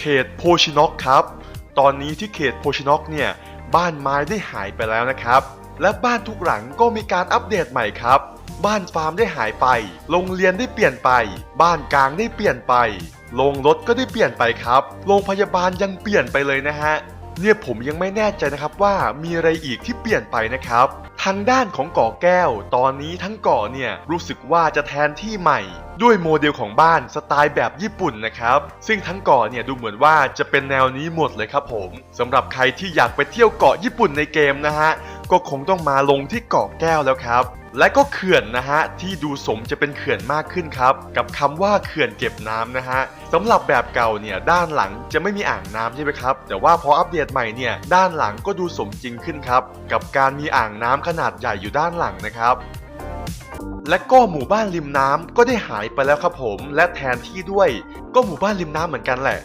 เขตโพชิน็อกครับ ตอนนี้ที่เขตโพชิน็อกเนี่ยบ้านไม้ได้หายไปแล้วนะครับ และบ้านทุกหลังก็มีการอัปเดตใหม่ครับ บ้านฟาร์มได้หายไป โรงเรียนได้เปลี่ยนไป บ้านกลางได้เปลี่ยนไป โรงรถก็ได้เปลี่ยนไปครับ โรงพยาบาลยังเปลี่ยนไปเลยนะฮะเนี่ยผมยังไม่แน่ใจนะครับว่ามีอะไรอีกที่เปลี่ยนไปนะครับ ทางด้านของเกาะแก้ว ตอนนี้ทั้งเกาะเนี่ยรู้สึกว่าจะแทนที่ใหม่ ด้วยโมเดลของบ้านสไตล์แบบญี่ปุ่นนะครับ ซึ่งทั้งเกาะเนี่ยดูเหมือนว่าจะเป็นแนวนี้หมดเลยครับผมสำหรับใครที่อยากไปเที่ยวเกาะญี่ปุ่นในเกมนะฮะ ก็คงต้องมาลงที่เกาะแก้วแล้วครับ และก็เขื่อนนะฮะที่ดูสมจะเป็นเขื่อนมากขึ้นครับ กับคำว่าเขื่อนเก็บน้ำนะฮะสำหรับแบบเก่าเนี่ยด้านหลังจะไม่มีอ่างน้ำใช่ไหมครับ แต่ว่าพออัปเดตใหม่เนี่ยด้านหลังก็ดูสมจริงขึ้นครับ กับการมีอ่างน้ำขนาดใหญ่อยู่ด้านหลังนะครับและก็หมู่บ้านริมน้ำก็ได้หายไปแล้วครับผม และแทนที่ด้วย ก็หมู่บ้านริมน้ำเหมือนกันแหละ